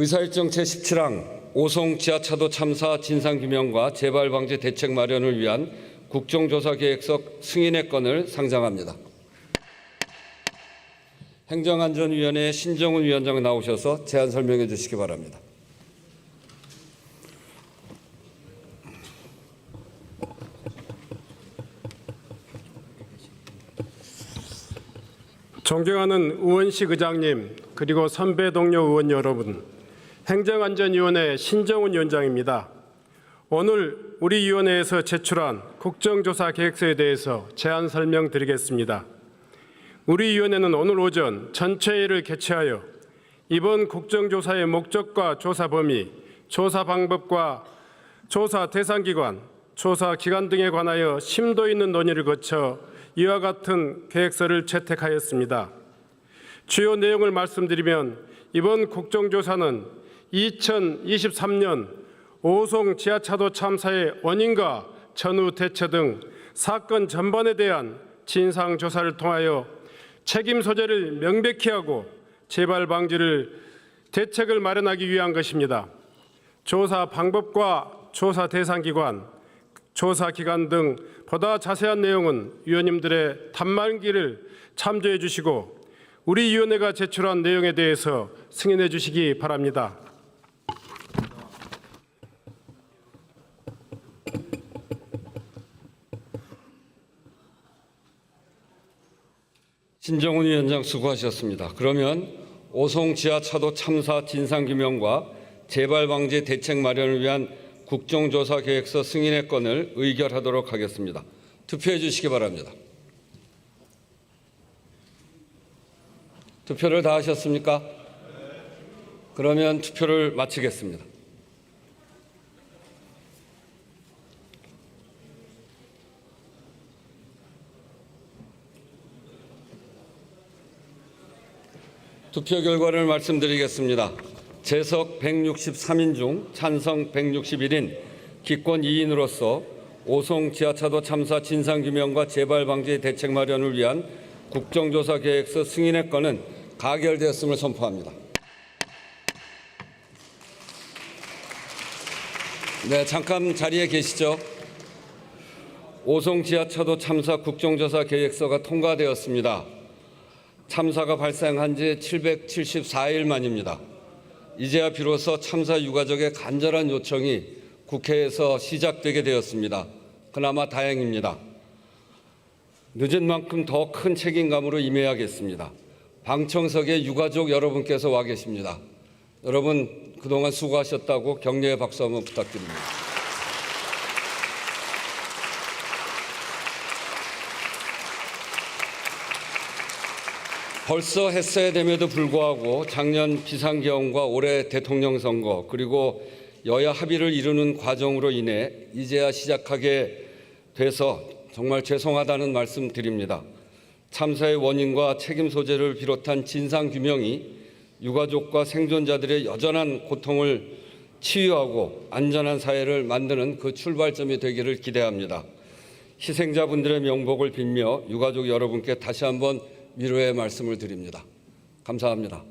의사일정 제17항 오송 지하차도 참사 진상규명과 재발방지 대책 마련을 위한 국정조사계획서 승인의 건을 상정합니다. 행정안전위원회 신정훈 위원장 나오셔서 제안 설명해 주시기 바랍니다. 존경하는 우원식 의장님 그리고 선배 동료 의원 여러분 행정안전위원회 신정훈 위원장입니다. 오늘 우리 위원회에서 제출한 국정조사 계획서에 대해서 제안 설명드리겠습니다. 우리 위원회는 오늘 오전 전체회의를 개최하여 이번 국정조사의 목적과 조사 범위, 조사 방법과 조사 대상 기관, 조사 기간 등에 관하여 심도 있는 논의를 거쳐 이와 같은 계획서를 채택하였습니다. 주요 내용을 말씀드리면 이번 국정조사는 2023년 오송 지하차도 참사의 원인과 전후 대처 등 사건 전반에 대한 진상 조사를 통하여 책임 소재를 명백히 하고 재발 방지를 대책을 마련하기 위한 것입니다. 조사 방법과 조사 대상 기관, 조사 기간 등 보다 자세한 내용은 위원님들의 단말기를 참조해 주시고 우리 위원회가 제출한 내용에 대해서 승인해 주시기 바랍니다. 신정훈 위원장 수고하셨습니다. 그러면 오송 지하차도 참사 진상규명과 재발방지 대책 마련을 위한 국정조사 계획서 승인의 건을 의결하도록 하겠습니다. 투표해 주시기 바랍니다. 투표를 다 하셨습니까? 그러면 투표를 마치겠습니다. 투표 결과를 말씀드리겠습니다. 재석 163인 중 찬성 161인 기권 2인으로서 오송 지하차도 참사 진상규명과 재발 방지 대책 마련을 위한 국정조사 계획서 승인의 건은 가결되었음을 선포합니다. 네, 잠깐 자리에 계시죠. 오송 지하차도 참사 국정조사 계획서가 통과되었습니다. 참사가 발생한 지 774일 만입니다. 이제야 비로소 참사 유가족의 간절한 요청이 국회에서 시작되게 되었습니다. 그나마 다행입니다. 늦은 만큼 더 큰 책임감으로 임해야겠습니다. 방청석에 유가족 여러분께서 와 계십니다. 여러분 그동안 수고하셨다고 격려의 박수 한번 부탁드립니다. 벌써 했어야 됨에도 불구하고 작년 비상경과 올해 대통령 선거 그리고 여야 합의를 이루는 과정으로 인해 이제야 시작하게 돼서 정말 죄송하다는 말씀 드립니다. 참사의 원인과 책임 소재를 비롯한 진상 규명이 유가족과 생존자들의 여전한 고통을 치유하고 안전한 사회를 만드는 그 출발점이 되기를 기대합니다. 희생자분들의 명복을 빌며 유가족 여러분께 다시 한번 위로의 말씀을 드립니다. 감사합니다.